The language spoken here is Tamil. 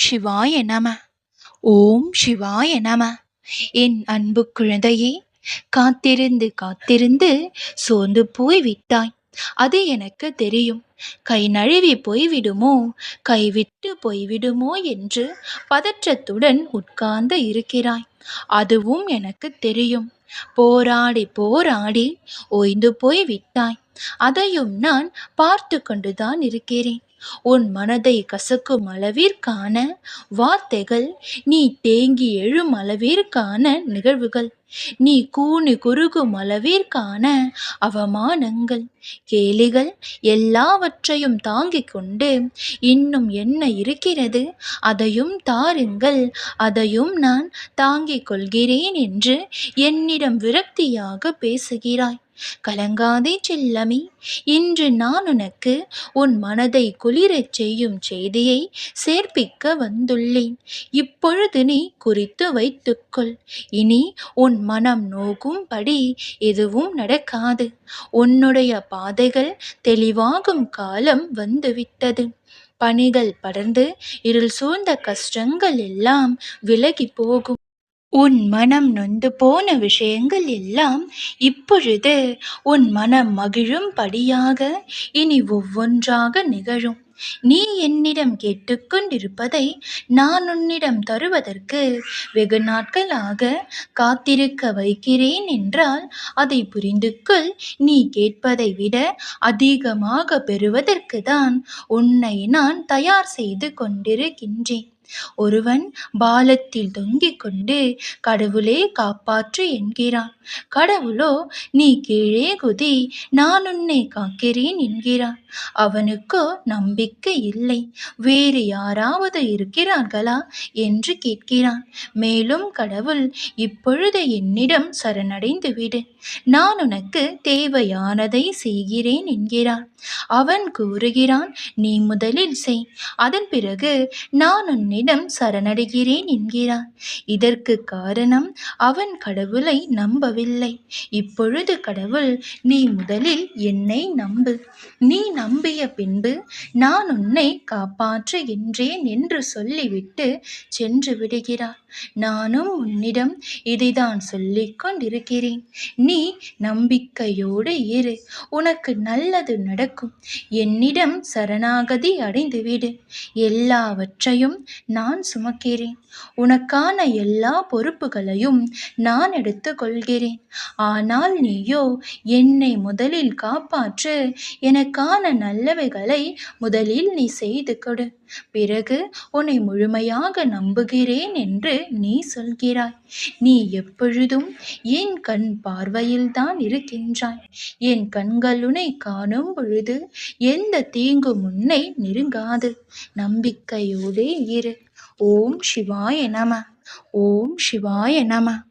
சிவாய நம. ஓம் சிவாய நம. என் அன்பு குழந்தையே காத்திருந்து காத்திருந்து சோர்ந்து போய் விட்டாய் அது எனக்கு தெரியும். கை நழுவி போய்விடுமோ கைவிட்டு போய்விடுமோ என்று பதற்றத்துடன் உட்கார்ந்து இருக்கிறாய். அதுவும் எனக்கு தெரியும். போராடி போராடி ஓய்ந்து போய் விட்டாய் அதையும் நான் பார்த்து கொண்டுதான் இருக்கிறேன். உன் மனதை கசக்கும் அளவிற்கான வார்த்தைகள் நீ தேங்கி எழும் அளவிற்கான நிகழ்வுகள் நீ கூணி குறுகும் அளவிற்கான அவமானங்கள் கேலிகள் எல்லாவற்றையும் தாங்கிக் கொண்டு இன்னும் என்ன இருக்கிறது? அதையும் தாருங்கள் அதையும் நான் தாங்கிக் கொள்கிறேன் என்று என்னிடம் விரக்தியாக பேசுகிறாய். கலங்காதே செல்லமே. இன்று நான் உனக்கு உன் மனதை குளிரச் செய்யும் செய்தியை சேர்ப்பிக்க வந்துள்ளேன். இப்பொழுது நீ குறித்து வைத்துக்கொள். இனி உன் மனம் நோகும்படி எதுவும் நடக்காது. உன்னுடைய பாதைகள் தெளிவாகும் காலம் வந்துவிட்டது. பணிகள் படர்ந்து இருள் சூழ்ந்த கஷ்டங்கள் எல்லாம் விலகி போகும். உன் மனம் நொந்து போன விஷயங்கள் எல்லாம் இப்பொழுது உன் மனம் மகிழும்படியாக இனி ஒவ்வொன்றாக நிகழும். நீ என்னிடம் கேட்டுக்கொண்டிருப்பதை நான் உன்னிடம் தருவதற்கு வெகு நாட்களாக காத்திருக்க வைக்கிறேன் என்றால் அதை புரிந்து கொள் நீ கேட்பதை விட அதிகமாக பெறுவதற்கு தான் உன்னை நான் தயார் செய்து கொண்டிருக்கின்றேன். ஒருவன் பாலத்தில் தொங்கிக் கொண்டு கடவுளே காப்பாற்று என்கிறான். கடவுளோ நீ கீழே குதி நான் உன்னை காக்கிறேன் என்கிறான். அவனுக்கோ நம்பிக்கை இல்லை. வேறு யாராவது இருக்கிறார்களா என்று கேட்கிறான். மேலும் கடவுள் இப்பொழுது என்னிடம் சரணடைந்து விடு. நான் உனக்கு தேவையானதை செய்கிறேன் என்கிறான். அவன் கூறுகிறான் நீ முதலில் செய். அதன் பிறகு நான் உன்னை உன்னிடம் சரணடைகிறேன் என்கிறான் இதற்கு காரணம் அவன் கடவுளை நம்பவில்லை. இப்பொழுது கடவுள் நீ முதலில் என்னை நம்பு. நீ நம்பிய பின்பு நான் உன்னை காப்பாற்றுகின்றேன் என்று சொல்லிவிட்டு சென்று விடுகிறார். நானும் உன்னிடம் இதைதான் சொல்லிக் கொண்டிருக்கிறேன். நீ நம்பிக்கையோடு இரு. உனக்கு நல்லது நடக்கும். என்னிடம் சரணாகதி அடைந்துவிடு. எல்லாவற்றையும் நான் சுமக்கிறேன். உனக்கான எல்லா பொறுப்புகளையும் நான் எடுத்துக்கொள்கிறேன். ஆனால் நீயோ என்னை முதலில் காப்பாற்று. எனக்கான நல்லவைகளை முதலில் நீ செய்து கொடு. பிறகு உன்னை முழுமையாக நம்புகிறேன் என்று நீ சொல்கிறாய். நீ எப்பொழுதும் என் கண் பார்வையில்தான் இருக்கின்றாய். என் கண்கள் உன்னை காணும் பொழுது எந்த தீங்கும் உன்னை நெருங்காது. நம்பிக்கையோடே இரு. ஓம் சிவாய நம. ஓம் சிவாய நம.